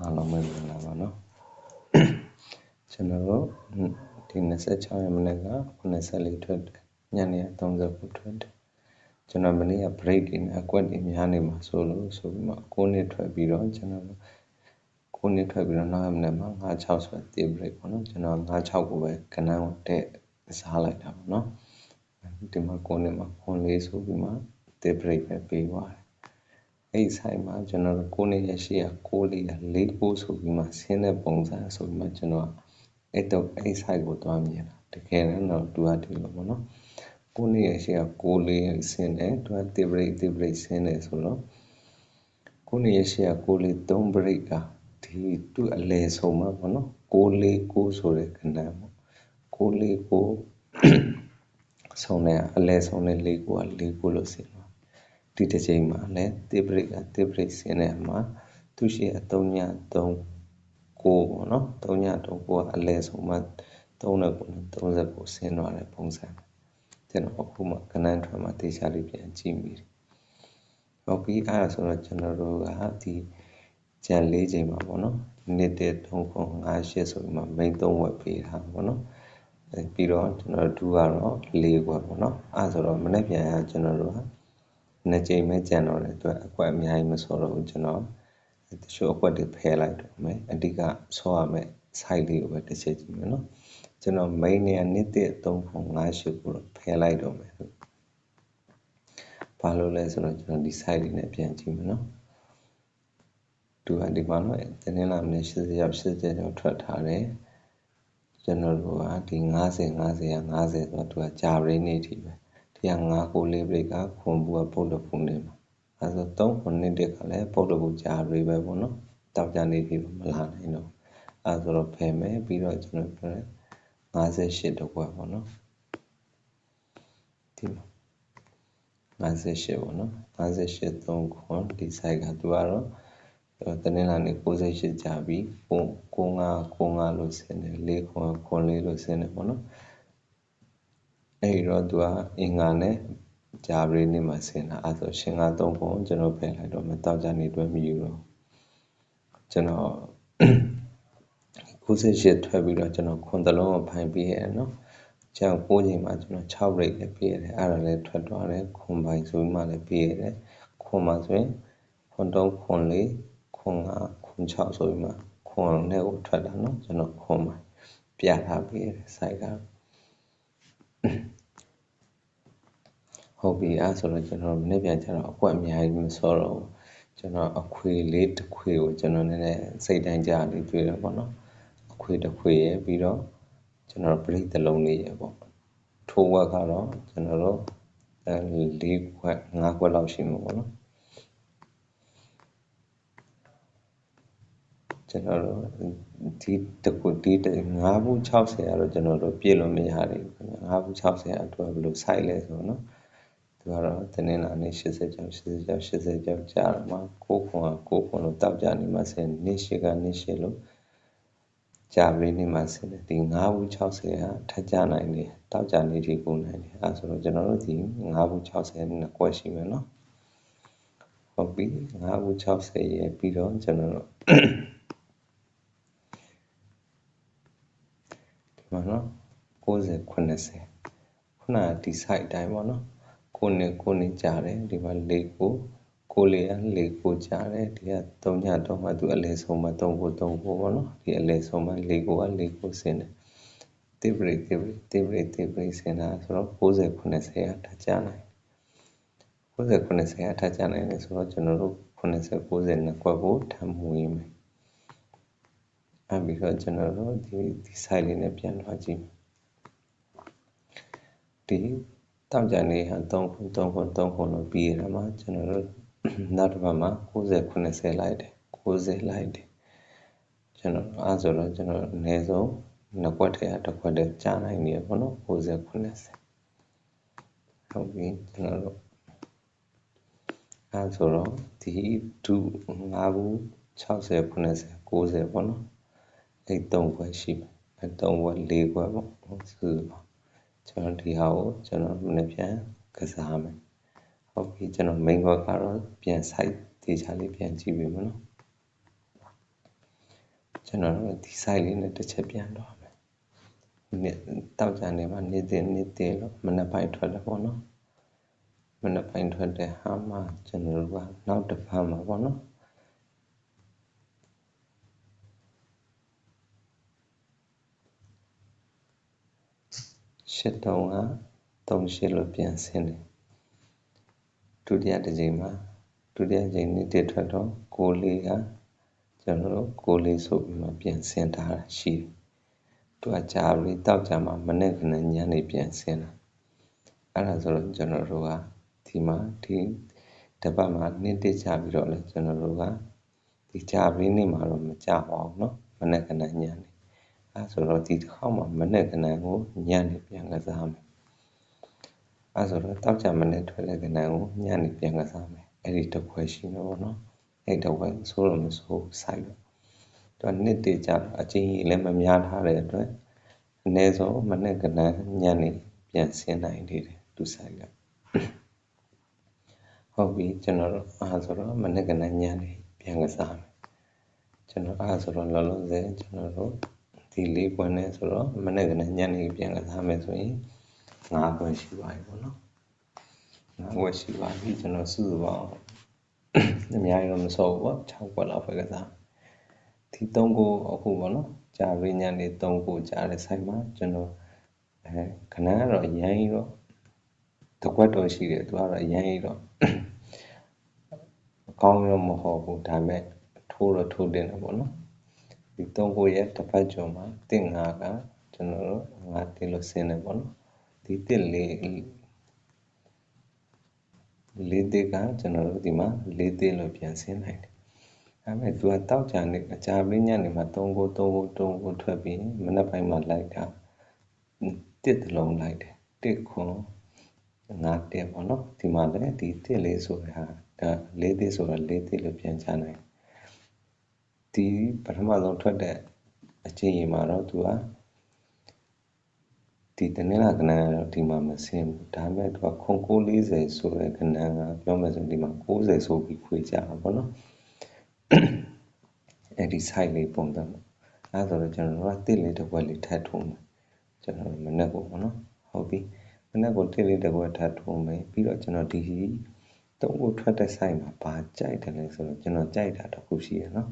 အားလုံးပဲမင်္ဂလာပါနော်ကျွန်တော်တို့ဒီ26ရက်မနေ့က94ထွက်တယ်ညနေ30ထွက်တယ်ကျွန်တော်မနေ့က break တွေနဲ့အကွက်တွေများနေမှာဆိုလို့ဆိုပြီးမှ9နှစ်ထွက်ပြီးတော့ကျွန်တော်9နှစ်ထွက်ပြီးတော့နောက်ရက်မနေ့မှာ96ဆိုတဲ့ break ပေါ့နော်ကျွန်တော်96ကိုပဲကနန်းကိုတက်စားလိုက်တာပေါ့နော်ဒီမှာ9နှစ်မှာခွန်လေးဆိုပြီးမှ break ပဲပေးသွားတယ် အဲ့ဒီဆိုင်မှာကျွန်တော်တို့ကိုနေရရှိရကိုလေးရလေးကိုဆိုပြီးမှဆင်းတဲ့ပုံစံဆိုပြီးမှကျွန်တော်အဲ့တော့အဲ့ဆိုင်ကိုတွားမြင်တာတကယ်တော့တူအပ်တယ်လို့ပေါ့နော်ကိုနေရရှိရကိုလေးဆင်းတယ်သူကတိပရိတိပရိဆင်းတယ်ဆိုတော့ကိုနေရရှိရကိုလေး၃ပရိကဒီသူ့အလဲဆုံးမှာပေါ့နော်ကိုလေးကိုဆိုတဲ့ခဏပေါ့ကိုလေးကိုဆုံးတဲ့အလဲဆုံးတဲ့လေးကိုကလေးကိုလို့ဆင်း ဒီတစ်ချိန်မှာလည်းတိပရိကတိပရိဆင်းတဲ့မှာသူရှိအ3ည3ကိုပေါ့နော်3ည3ကိုကအလဲဆုံးမှာ3နဲ့ကို30ကိုဆင်းသွားတဲ့ပုံစံကျွန်တော်အခုမှကနန်းထွန်းမှာတေချာလေးပြန်ကြည့်မိတယ်ဟုတ်ပြီအဲ့ဒါဆိုတော့ကျွန်တော်တို့ကဒီကြံ၄ချိန်မှာပေါ့နော်နှစ်တဲ့3ခွန်5 8ဆိုပြီးမှ main 3ဝက်ပေးတာပေါ့နော်ပြီးတော့ကျွန်တော်တို့ကတော့၄ခွက်ပေါ့နော်အဲ့ဆိုတော့မနေ့ပြန်ရကျွန်တော်တို့က နှစ်ကြိမ်ပဲကြံတော့တယ်သူအကွက်အများကြီးမဆောတော့ဘူးကျွန်တော်တချို့အကွက်တွေဖယ်လိုက်တော့မယ်အဓိကဆောရမယ် site လေးကိုပဲတစ်ချက်ကြည့်မယ်နော်ကျွန်တော် main နေရာနှစ်တဲ့3.58ကိုဖယ်လိုက်တော့မယ်ဘာလို့လဲဆိုတော့ကျွန်တော်ဒီ site လေးနဲ့ပြန်ကြည့်မယ်နော်သူကဒီမှာတော့တင်းလာမနေ80ရောက်80ရောက်ထွက်ထားတယ်ကျွန်တော်တို့ကဒီ90 90 50ဆိုတော့သူကကြာရင်းနေထိပဲ 105ကိုလေးပရိကခွန်ဘူးကပုတ်တဖုန်နေမှာအဲဆို3ခုနှစ်တက်ကလည်းပုတ်တဖုန်ကြာတွေပဲပေါ့နော်တောက်ကြနေပြီမလာနိုင်တော့အဲဆိုတော့ဖယ်မယ်ပြီးတော့ကျွန်တော်ပြော58တကွက်ပေါ့နော်ဒီမှာ58ပေါ့နော်58 3ခွန်ဒီ site ကသူကတော့တနင်္လာနေ့68ကြာပြီ95 95လို့ဆင်းတယ်4ခွန်ခွန်4လို့ဆင်းတယ်ပေါ့နော် အဲ့တော့သူကအင်္ဂါနဲ့ဂျာဘရီနေ့မှာဆင်းတာအဲဆိုရှင်ကသုံးပုံကျွန်တော်ဖယ်လိုက်တော့မတောက်ကြနေတွေ့မယူတော့ကျွန်တော်98ထွက်ပြီးတော့ကျွန်တော်ခွန်တလုံးကိုဖိုင်ပြီးရတယ်နော်ကျန်9ချိန်မှာကျွန်တော်6 rate လည်းပြီးရတယ်အဲ့ဒါလည်းထွက်သွားတယ်ခွန်ပိုင်ဆိုမှလည်းပြီးရတယ်ခွန်မှာဆိုရင်ခွန်3ခွန်4ခွန်5ခွန်6ဆိုပြီးမှခွန်နဲ့ကိုထွက်တာနော်ကျွန်တော်ခွန်ပိုင်ပြထားပြီးရတယ် site က ဟုတ်ပြီအဲဆိုတော့ကျွန်တော်မနေ့ပြန်ကျတော့အကွက်အများကြီးမစောတော့ဘူးကျွန်တော်အခွေလေးတစ်ခွေကိုကျွန်တော်နည်းနည်းစိတ်တိုင်းကြလေးတွေ့တယ်ပေါ့နော်အခွေတစ်ခွေရပြီးတော့ကျွန်တော်ပရိသလုံးလေးရပေါ့ထိုးဝက်ကတော့ကျွန်တော်တို့အဲ၄ခွက်၅ခွက်လောက်ရှိမှာပေါ့နော် ကျွန်တော်တို့ဒီတခုဒီ5ဘူး60ကတော့ကျွန်တော်တို့ပြည့်လို့မရဘူး5ဘူး60အတွက်ဘယ်လို site လဲဆိုတော့နော်သူကတော့တနင်္လာနေ့80ကျောက်80ကျောက်80ကျောက်ကြာတော့မှကိုခွန်ကကိုခွန်လို့တောက်ကြနေမှဆင်းနေ့ရှိကနေ့ရှိလို့ကြာပြီးနေမှဆင်းတယ်ဒီ9ဘူး60ကထပ်ကြနိုင်တယ်တောက်ကြနေထိကိုနိုင်တယ်အဲဆိုတော့ကျွန်တော်တို့ဒီ9ဘူး60နဲ့ကွက်ရှိမယ်နော်ဟုတ်ပြီ9ဘူး60ရဲ့ပြီးတော့ကျွန်တော်တို့ မှာနော်90 90ခုနကဒီ site အတိုင်းပေါ့နော်ကိုနဲ့ကိုနဲ့ကြားတယ်ဒီမှာ၄ကိုကိုလေးက၄ကိုကြားတယ်ဒီက၃ညတော့မှသူအလဲဆုံးမှ၃ကို၃ကိုပေါ့နော်ဒီအလဲဆုံးမှ၄ကိုက၄ကိုဆင်းတယ်တိပရိတိပရိတိပရိတိပရိဆင်းတာဆိုတော့90 90အထကြနိုင်90 90အထကြနိုင်တယ်ဆိုတော့ကျွန်တော်တို့90 90နှစ်ကွက်ကိုထပ်မွေးမယ် အဲပြီးတော့ကျွန်တော်တို့ဒီဒီ site လေးနဲ့ပြန်သွားကြည့်ဒီတောက်ကြနေဟာ3ခု3ခု3ခုလို့ပြီးရမှာကျွန်တော်တို့နောက်တစ်ပတ်မှာ90 90လိုက်တယ်90လိုက်တယ်ကျွန်တော်အားဆိုတော့ကျွန်တော်အနည်းဆုံးနှစ်ကွက်ထဲတစ်ကွက်တည်းကြားနိုင်နေရပေါ့နော်90 90ဟုတ်ပြီကျွန်တော်တို့အားဆိုတော့ဒီ2 5ဘူး60 90 90ပေါ့နော် အဲ့3ခွက်ရှိမယ်အဲ့3ခွက်4ခွက်ပေါ့စုစုပေါင်းကျွန်တော်ဒီဟာကိုကျွန်တော်မနေ့ပြန်ကစားမယ်ဟုတ်ပြီကျွန်တော် main work ကတော့ပြန် site တေချာလေးပြန်ကြည့်ပြီမနော်ကျွန်တော်တို့ဒီ site လေးနဲ့တစ်ချက်ပြန်တော့မယ်နေ့တောက်ကြနေမှာနေ့တင်နေ့တင်လို့မနက်ပိုင်းထွက်တယ်ပေါ့နော်မနက်ပိုင်းထွက်တဲ့ဟာမှကျွန်တော်တို့ကနောက်တစ်ဖက်မှာပေါ့နော် ရှစ်တုံးက3ရှစ်လို့ပြန်ဆင်းတယ်ဒုတိယတစ်ချိန်မှာဒုတိယချိန်နေ့တည်းထွက်တော့ကိုလေးကကျွန်တော်တို့ကိုလေးဆိုပြီးမှပြန်ဆင်းထားတာရှိတယ်သူကကြာပြီတောက်ကြမှာမနေ့ကနေ့ညနေပြန်ဆင်းတာအဲ့ဒါဆိုတော့ကျွန်တော်တို့ကဒီမှာဒီတပတ်မှာနေ့တည်းကြာပြီးတော့လဲကျွန်တော်တို့ကဒီကြာပြီနေ့မှာတော့မကြပါဘူးเนาะမနေ့ကနေ့ညနေ ေ အဲဆိုတော့ဒီတစ်ခေါက်မှာမနေ့ကနေ့ကိုညနေပြန်ကစားမယ်အဲဆိုတော့တောက်ကြမနေ့ထွက်တဲ့ကနေ့ကိုညနေပြန်ကစားမယ်အဲ့ဒီတစ်ခွဲရှိမှာပေါ့နော်အဲ့တစ်ခွဲဆိုတော့မဆိုဆိုင်တော့သူကနှစ်တည်းကြအချင်းကြီးလည်းမများထားတဲ့အတွက်အနည်းဆုံးမနေ့ကနေ့ညနေပြန်ဆင်းနိုင်နေတယ်သူဆိုင်ကဟုတ်ပြီကျွန်တော်တို့အားဆိုတော့မနေ့ကနေ့ညနေပြန်ကစားမယ်ကျွန်တော်အားဆိုတော့လောလောဆယ်ကျွန်တော်တို့ ဒီလေးပွင့်နဲ့ဆိုတော့မနေ့ကနေ့ညနေပြန်ကစားမယ်ဆိုရင်၅ပွင့်ရှိပါပြီပေါ့နော်၅ပွင့်ရှိပါပြီကျွန်တော်စုစုပေါင်းအများကြီးတော့မစောဘူးပေါ့6ပွင့်လောက်ပဲကစားဒီ3ကိုအခုပေါ့နော်ကြာပြီညနေ3ကိုကြားတဲ့ဆိုင်မှာကျွန်တော်အဲခဏကတော့အရင်တော့တကွက်တော့ရှိတယ်သူကတော့အရင်တော့အကောင်းတော့မဟုတ်ဘူးဒါပေမဲ့ထိုးတော့ထိုးတင်တယ်ပေါ့နော် ဒီ3ကိုရဲ့တစ်ဖက်ကျော်မှာတင်5ကကျွန်တော်တို့5တင်လို့ဆင်းတယ်ပေါ့နော်ဒီတစ်လေးလေးတစ်ကကျွန်တော်တို့ဒီမှာလေးတစ်လို့ပြန်ဆင်းနိုင်တယ်ဒါပေမဲ့သူကတောက်ကြနေအကြာပင်းညနေမှာ3ကို3ကို3ကိုထွက်ပြီးမနက်ပိုင်းမှာလိုက်တာတစ်တလုံးလိုက်တယ်တစ်ခွန်ငါတက်ပေါ့နော်ဒီမှာလည်းဒီတစ်လေးဆိုတဲ့ဟာဒါလေးတစ်ဆိုတော့လေးတစ်လို့ပြန်ချနိုင် ဒီပထမဆုံးထွက်တဲ့အချိန်ကြီးမှာတော့သူကဒီတနင်္လာကဏ္ဍကတော့ဒီမှာမဆင်းဘူးဒါပေမဲ့သူကခွန်940ဆိုတဲ့ကဏ္ဍကပြောမယ်ဆိုရင်ဒီမှာ90ဆိုပြီးခွေကြတာပေါ့နော်အဲ့ဒီ site လေးပုံစံပေါ့အဲဆိုတော့ကျွန်တော်တို့ကတစ်လေးတစ်ခွက်လေးထပ်ထုံးမယ်ကျွန်တော်မနေ့ကပေါ့နော်ဟုတ်ပြီမနေ့ကတစ်လေးတစ်ခွက်ထပ်ထုံးမယ်ပြီးတော့ကျွန်တော်ဒီသုံးခုထွက်တဲ့ site မှာဘာကြိုက်တယ်လဲဆိုတော့ကျွန်တော်ကြိုက်တာတစ်ခုရှိရနော်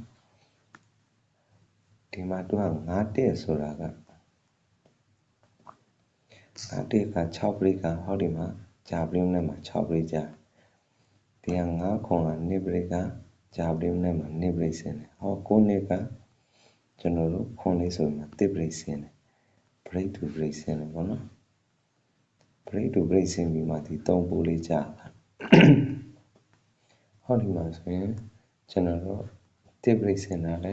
ဒီမှာသူက9တက်ဆိုတာက9တက်က6ပရိကဟောဒီမှာဂျာပလင်းနဲ့မှာ6ပရိကြာဒီက9ခွန်က2ပရိကဂျာပလင်းနဲ့မှာ2ပရိစင်တယ်ဟော9နှစ်ကကျွန်တော်တို့ခွန်လေးဆိုရင်1ပရိစင်တယ်ပရိတူပရိစင်တယ်ပေါ့နော်ပရိတူပရိစင်ပြီးမှဒီ3ပူလေးကြာတာဟောဒီမှာဆိုရင်ကျွန်တော်တို့1ပရိစင်တာလဲ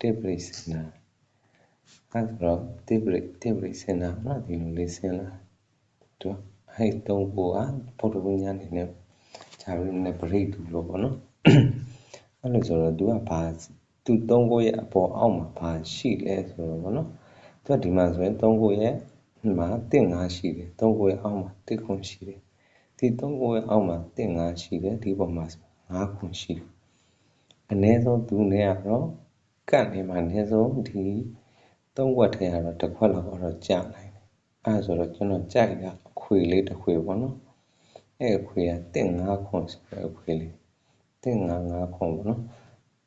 1ပရိစင်တာအဲဆိုတော့တိပရိတိပရိစင်နာနော်ဒီလိုလေးစင်လာသူအဲ့တုံးကိုကပုဒ္ဓဝိညာဉ်နေနဲ့ဂျာရီနဲ့ပရိတူလို့ပေါ့နော်အဲ့လိုဆိုတော့သူကဘာသူသုံးကိုရဲ့အပေါ်အောက်မှာဘာရှိလဲဆိုတော့ပေါ့နော်သူကဒီမှာဆိုရင်သုံးကိုရဲ့မှာတစ်ငါရှိတယ်သုံးကိုရဲ့အောက်မှာတစ်ခွန်ရှိတယ်ဒီသုံးကိုရဲ့အောက်မှာတစ်ငါရှိတယ်ဒီပေါ်မှာငါးခွန်ရှိတယ်အနည်းဆုံးသူနဲ့ကတော့ ကန့်နေမှာအနည်းဆုံးဒီသုံးခွက်ထဲကတော့တစ်ခွက်လောက်တော့ကြာနိုင်တယ်အဲဆိုတော့ကျွန်တော်ကြိုက်တာအခွေလေးတစ်ခွေပေါ့နော်အဲအခွေကတင်9ခွန်ဆိုတဲ့အခွေလေးတင်9 9ခွန်ပေါ့နော်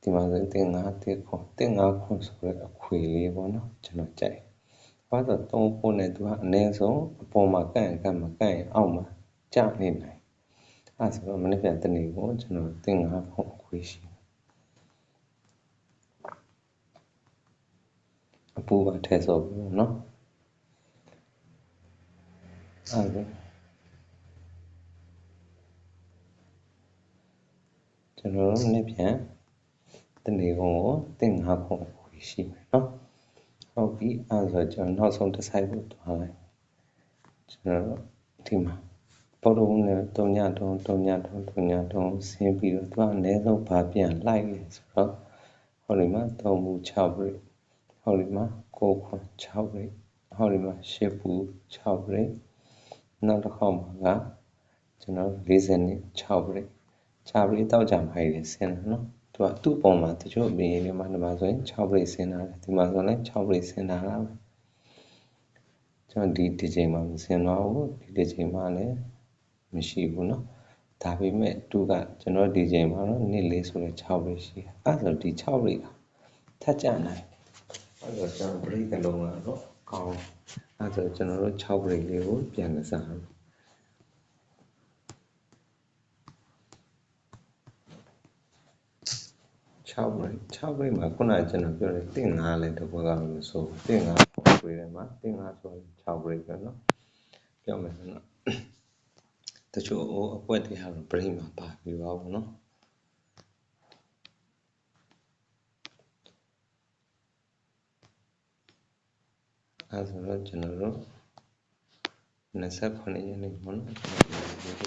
ဒီမှာဆိုတင်9တင်ခွန်တင်9ခွန်ဆိုတဲ့အခွေလေးပေါ့နော်ကျွန်တော်ကြိုက်ဘာလို့သုံးဖို့နဲ့သူကအနည်းဆုံးအပေါ်မှာကန့်ကန့်မကန့်ရင်အောက်မှာကျနေနိုင်အဲဆိုတော့မနေ့ပြန်တနေ့ကိုကျွန်တော်တင်9ခွန်အခွေရှိ အပူပါထည့်ဆိုပြီးเนาะအဲ့ဒါကျွန်တော်တို့နေ့ပြန်တနေ့ကုန်ကိုတင်ငါခုခွေရှိမယ်เนาะဟုတ်ပြီအဲ့ဆိုကျွန်တော်နောက်ဆုံးတစ်ဆိုင်ကိုသွားလိုက်ကျွန်တော်တို့ဒီမှာပေါ်တော့နဲ့တုံညတုံတုံညတုံတုံညတုံဆင်းပြီးတော့သူကအနည်းဆုံးဘာပြန်လိုက်လဲဆိုတော့ဟိုဒီမှာ3မှု6ပြည့် ဟောဒီမှာ9ခွန်6ရိတ်ဟောဒီမှာ10ပူ6ရိတ်နောက်တစ်ခေါက်မှာကကျွန်တော်40နှစ်6ရိတ်6ရိတ်တောက်ကြမှာရည်ဆင်းတယ်နော်သူ သူကသူ့ပုံမှာတချို့အပြင်တွေမှာဒီမှာဆိုရင်6 break ဆင်းလာတယ်ဒီမှာဆိုရင်6 break ဆင်းလာတာပဲကျွန်တော်ဒီဒီချိန်မှာမဆင်းတော့ဘူးဒီဒီချိန်မှာလည်းမရှိဘူးเนาะဒါပေမဲ့သူကကျွန်တော်ဒီချိန်မှာတော့နေ့လေးဆိုတော့6 break ရှိတယ်အဲ့ဒါဆိုဒီ6 break ကထပ်ကြနိုင် အဲ့တော့ကျွန်တော် break အလုံးကတော့ကောင်းအဲ့ဆိုကျွန်တော်တို့6 break လေးကိုပြန်ကစားလို့6 break 6 break မှာခုနကကျွန်တော်ပြောတယ်တင်5လဲတစ်ဘက်ကလို့ဆိုတင်5 break ထဲမှာတင်5ဆိုရင်6 break ပဲเนาะပြောမယ်ဆိုတော့တချို့အကွက်တွေဟာ break မှာပါပြီးပါဘူးเนาะ အဲဆိုတော့ကျွန်တော်တို့29ရက်နေ့ပေါ့နော်ကျွန်တော်ဒီ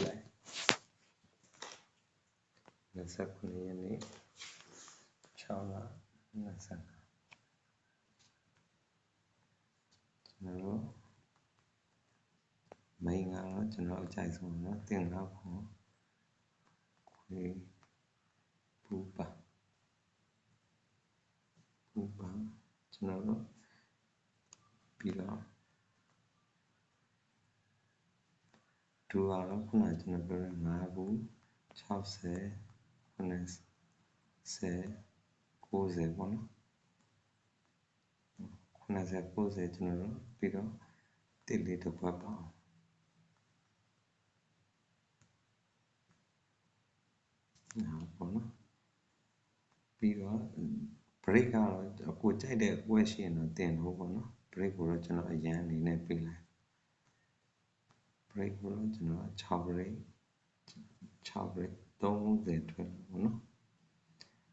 လိုလို ပူပါပူပါကျွန်တော်တို့ပြီးတော့ဒူကတော့ခုနကကျွန်တော်ပြောတဲ့5ဘူး60 90 90ပေါ့နော်90 90ကျွန်တော်တို့ပြီးတော့တစ်လေးတစ်ခွက်ပါအောင်နော်ပေါ့နော်ပြီးတော့ break ကတော့ကိုကြိုက်တဲ့ပွဲရှိရင်တော့တင်လို့ပေါ့နော် break ကိုတော့ကျွန်တော်အရန်အနေနဲ့ပြလိုက် break ကိုတော့ကျွန်တော်6 break 6 break 30ထွက်လို့ပေါ့နော်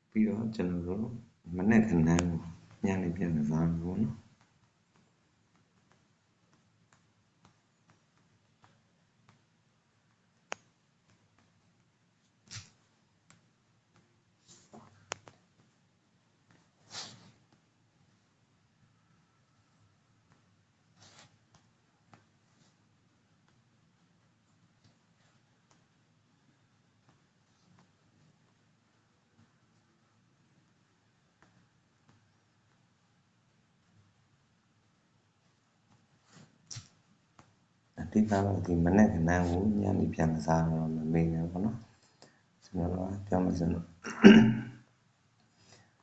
ပြီးတော့ကျွန်တော်တို့မနေ့ကနန်းညနေပြန်စားလို့ပေါ့နော် အဓိကတော့ဒီမနက်ကနန်းကိုညနေပြန်စားတော့မမေ့နဲ့ပေါ့နော်ကျွန်တော်ကပြောမှဆိုတော့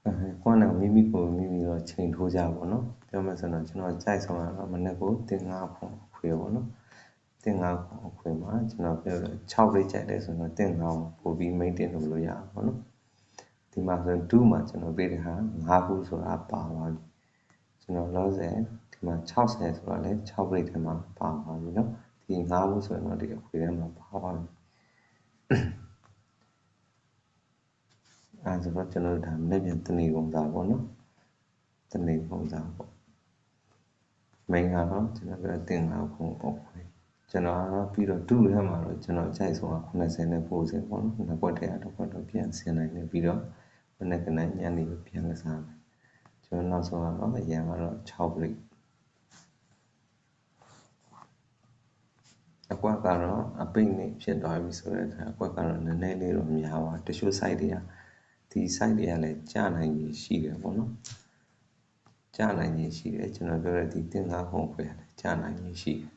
အဲကိုယ်နဲ့မိမိကိုမိမိတော့ချိန်ထိုးကြပါတော့ပြောမှဆိုတော့ကျွန်တော်ကြိုက်ဆုံးကတော့မနက်ကိုတင်ငါခွန်ခွေပေါ့နော်တင်ငါခွန်ခွေမှာကျွန်တော်ပြောတော့6လေးကြိုက်တယ်ဆိုတော့တင်ငါကိုပို့ပြီး maintain လုပ်လို့ရပါပေါ့နော်ဒီမှာဆိုရင်2မှာကျွန်တော်ပေးတဲ့ဟာ5ခုဆိုတာပါသွားပြီကျွန်တော်လောဆယ် ဒီမှာ60ဆိုတော့လေ6 break ထဲမှာပါသွားပြီเนาะဒီ9ဘူးဆိုရင်တော့ဒီအခွေထဲမှာပါသွားပြီအဲဆိုတော့ကျွန်တော်ဒါမနေ့ပြန်တနေ့ကုန်စားပေါ့နော်တနေ့ကုန်စားပေါ့မိန်ကတော့ကျွန်တော်ပြောတင်လာခုပေါ့ခွေကျွန်တော်ကတော့ပြီးတော့ဒုထဲမှာတော့ကျွန်တော်ကြိုက်ဆုံးက80နဲ့90ပေါ့နော်နှစ်ကွက်တည်းတော့ကွက်တော့ပြန်ဆင်းနိုင်တယ်ပြီးတော့မနေ့ကနေ့ညနေပြန်ကစားမယ်ကျွန်တော်နောက်ဆုံးကတော့အရင်ကတော့6 break အကွက်ကတော့အပိတ်နေဖြစ်သွားပြီဆိုတဲ့အခါအကွက်ကတော့နည်းနည်းလေးတော့များပါတချို့ site တွေကဒီ site တွေကလည်းကြာနိုင်ကြီးရှိတယ်ပေါ့နော်ကြာနိုင်ကြီးရှိတယ်ကျွန်တော်ပြောတဲ့ဒီတင်သားခုံခွဲလည်းကြာနိုင်ကြီးရှိတယ်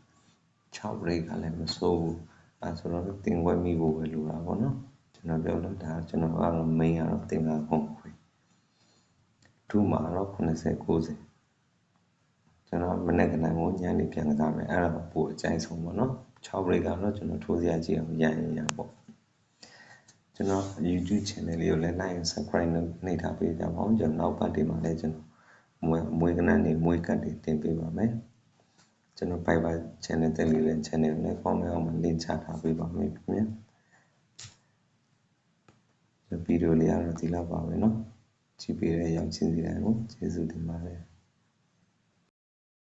6 break ကလည်းမစိုးဘူးအဲဆိုတော့တင်ခွဲမိဖို့ပဲလိုတာပေါ့နော်ကျွန်တော်ပြောလို့ဒါကျွန်တော်ကတော့ main ကတော့တင်သားခုံခွဲဒုမှာတော့80 90ကျွန်တော်မနေ့ကနေ့ကိုညနေပြန်ကစားမယ်အဲ့ဒါပိုအကြိုက်ဆုံးပေါ့နော် 6 break ကတော့ကျွန်တော်ထိုးစရာကြည့်အောင်ရရင်ရပေါ့ကျွန်တော် YouTube channel လေးကိုလည်း like and subscribe လုပ်နှိပ်ထားပေးကြပါဦးကျွန်တော်နောက်ပတ်တွေမှာလည်းကျွန်တော်မွေးမွေးကနန်းနေမွေးကတ်တွေတင်ပေးပါမယ်ကျွန်တော် Fiverr channel တက်လေးလည်း channel ကိုလည်း comment အောင်မှာ link ချထားပေးပါမယ်ခင်ဗျာဗီဒီယိုလေးကတော့ဒီလောက်ပါပဲเนาะကြည့်ပေးတဲ့ရောက်ချင်းစီတိုင်းကိုကျေးဇူးတင်ပါတယ်